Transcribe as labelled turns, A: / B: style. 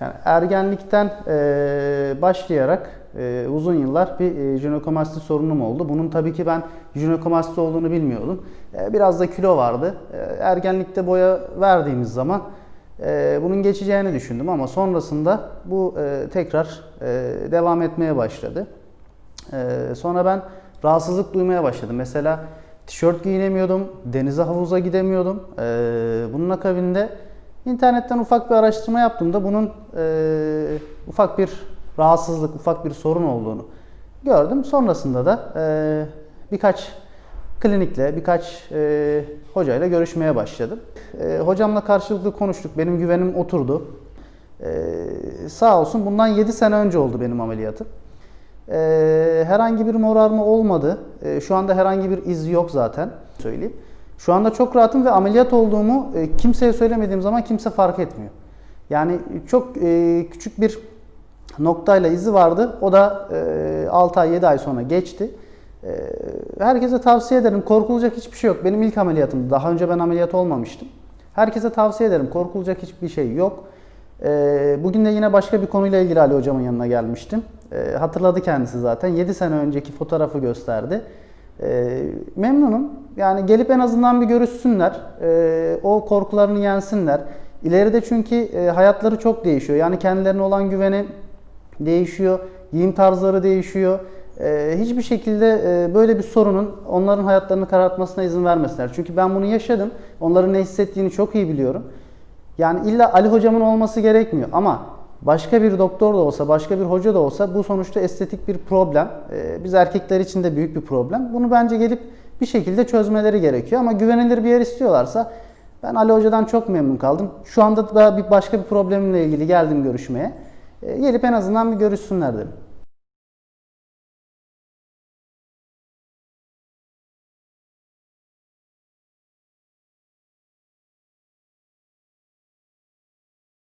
A: Yani ergenlikten e, başlayarak e, uzun yıllar bir e, jinekomasti sorunum oldu. Bunun tabii ki ben jinekomasti olduğunu bilmiyordum. E, biraz da kilo vardı. E, ergenlikte boya verdiğimiz zaman e, bunun geçeceğini düşündüm ama sonrasında bu e, tekrar e, devam etmeye başladı. E, sonra ben rahatsızlık duymaya başladım. Mesela tişört giyinemiyordum, denize havuza gidemiyordum. E, bunun akabinde internetten ufak bir araştırma yaptığımda bunun e, ufak bir rahatsızlık, ufak bir sorun olduğunu gördüm. Sonrasında da e, birkaç klinikle, birkaç e, hocayla görüşmeye başladım. E, hocamla karşılıklı konuştuk. Benim güvenim oturdu. E, sağ olsun bundan 7 sene önce oldu benim ameliyatım. E, herhangi bir morarma olmadı. E, şu anda herhangi bir iz yok zaten söyleyeyim. Şu anda çok rahatım ve ameliyat olduğumu e, kimseye söylemediğim zaman kimse fark etmiyor. Yani çok e, küçük bir noktayla izi vardı. O da e, 6 ay 7 ay sonra geçti. E, herkese tavsiye ederim. Korkulacak hiçbir şey yok. Benim ilk ameliyatımdı. Daha önce ben ameliyat olmamıştım. Herkese tavsiye ederim. Korkulacak hiçbir şey yok. E, bugün de yine başka bir konuyla ilgili Ali hocamın yanına gelmiştim. E, hatırladı kendisi zaten. 7 sene önceki fotoğrafı gösterdi. E, memnunum. Yani gelip en azından bir görüşsünler. E, o korkularını yensinler. İleride çünkü e, hayatları çok değişiyor. Yani kendilerine olan güveni değişiyor. Giyim tarzları değişiyor. E, hiçbir şekilde e, böyle bir sorunun onların hayatlarını karartmasına izin vermesinler. Çünkü ben bunu yaşadım. Onların ne hissettiğini çok iyi biliyorum. Yani illa Ali hocamın olması gerekmiyor ama başka bir doktor da olsa, başka bir hoca da olsa bu sonuçta estetik bir problem. Ee, biz erkekler için de büyük bir problem. Bunu bence gelip bir şekilde çözmeleri gerekiyor ama güvenilir bir yer istiyorlarsa ben Ali hocadan çok memnun kaldım. Şu anda da bir başka bir problemimle ilgili geldim görüşmeye. Ee, gelip en azından bir görüşsünler dedim.